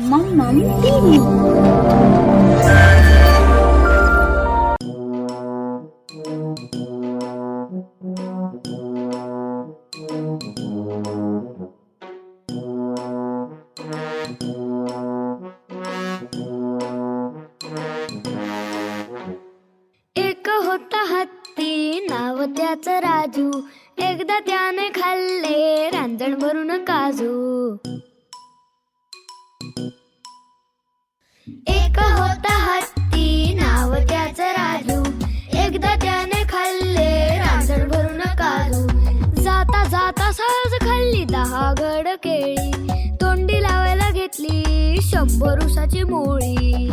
मम्मम TV एक होता हत्ती नाव त्याचं राजू. एकदा त्याने खाल्ले रांजण भरून काजू. एक होता हत्ती नाव त्याच राजू. एकदा त्याने खाल्ले रांजण भरून काजू. जाता जाता सहज खाल्ली दहा गड केळी. तोंडी लावायला घेतली शंभर उसाची मोळी.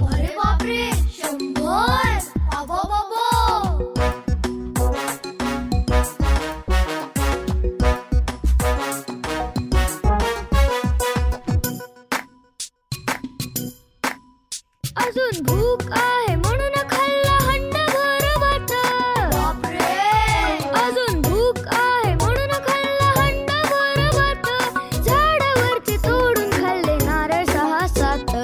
भूक आहे म्हणून खाल्ला हंड भर भात अजून भूक आहे म्हणून खाल्ला हंड भर भात झाडावरचे तोडून खाल्ले नारळ सहा सात.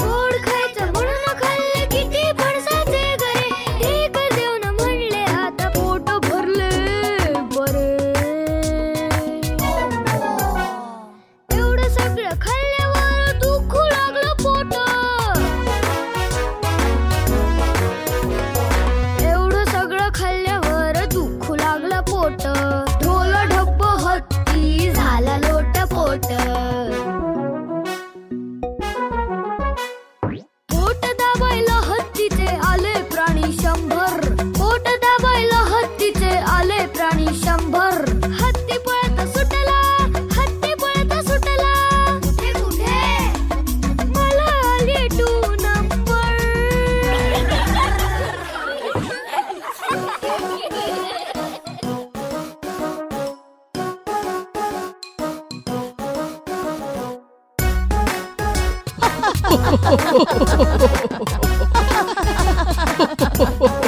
गोड खायचं म्हणून खाल्ले किती फणसाचे गरे देऊन म्हणले आता पोट भरले बरे. एवढं सगळं खाल्ल्यावर ほほほほほほほほ